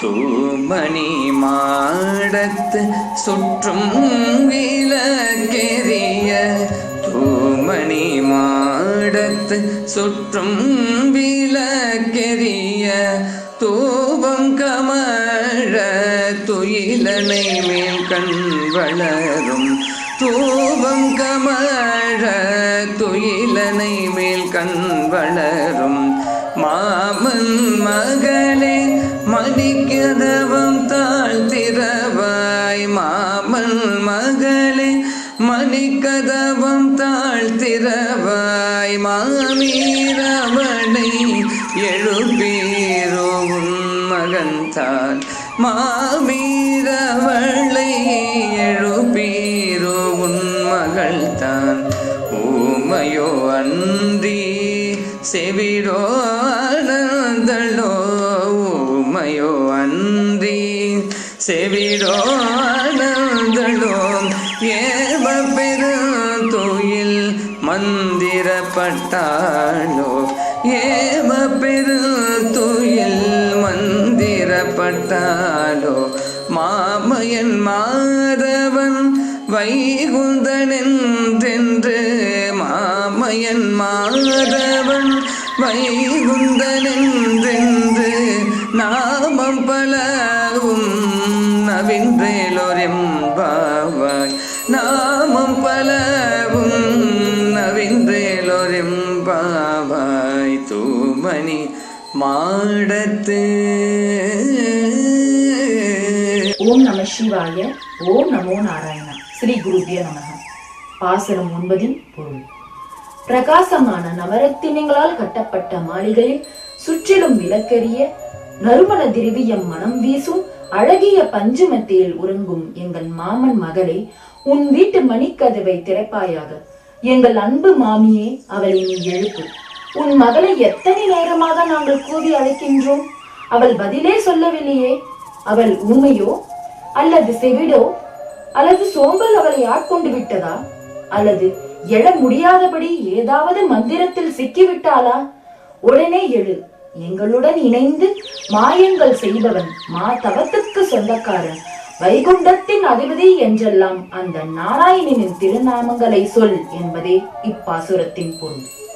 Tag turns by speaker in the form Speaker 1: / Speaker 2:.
Speaker 1: தூமணி மாடத்து சுற்றும் விளக்கெரிய தூமணி மாடத்து சுற்றும் விளக்கெரிய தூபம் கம துயிலனை மேல் கண் வளரும். தூபம் கமழ துயிலனை மேல் கண் வளரும். மாமன் மகளே மணிக்கதவம் தாழ்த்திரவாய் மாமன் மகளே மணிக்கதவம் தாழ்த்திரவாய் மாமீரவனை எழுப்பீரோ மகன் தான் மாமீரவளை எழுப்பீரோ உன் மகள் தான். ஊமையோ அன்றி செவிடோ ஆனந்தளோ ஊமையோ அன்றி செவிடோ ஆனந்தளோ ஏவ பெரும் பெருந்தோயில் மந்திரப்பட்டாளோ. ஏவ பெருந்தோயில் பட்டாலோ மாமையன் மாதவன் வைகுந்தனென்றென்று மாமையன் மாதவன் வைகுந்தனென்றென்று நாமம் பலவும் நவின்றேலோரெம்பாவாய் நாமம் பலவும் மாடத்து.
Speaker 2: ஓம் நம சிவாய ஓம் நமோ நாராயணா. ஸ்ரீ குருபிய நமக பாசனம் ஒன்பதின் பொருள். பிரகாசமான நவரத்தினங்களால் கட்டப்பட்ட மாளிகையில் சுற்றிலும் விளக்கரிய நறுமண திரவியம் மனம் வீசும் அழகிய பஞ்சுமத்தியில் உறங்கும் எங்கள் மாமன் மகளே உன் வீட்டு மணிக்கதவை திறப்பாயாக. எங்கள் அன்பு மாமியே அவளை நீ எழுப்பு. உன் மகளை எத்தனை நேரமாக நாங்கள் கூவி அழைக்கின்றோம்? அவள் பதிலே சொல்லவில்லையே. அவள் ஊமையோ அல்லது செவிடோ? அல்லது சோம்பல் அவளை ஆட்கொண்டு விட்டதா? அல்லது எழ முடியாதபடி ஏதாவது மந்திரத்தில் சிக்கிவிட்டாளா? உடனே எழு. எங்களுடன் இணைந்து மாயங்கள் செய்பவன் மா தவத்துக்கு சொந்தக்காரன். வைகுண்டத்தின் அதிபதி என்றெல்லாம் அந்த நாராயணனின் திருநாமங்களை சொல் என்பதே இப்பாசுரத்தின் பொருள்.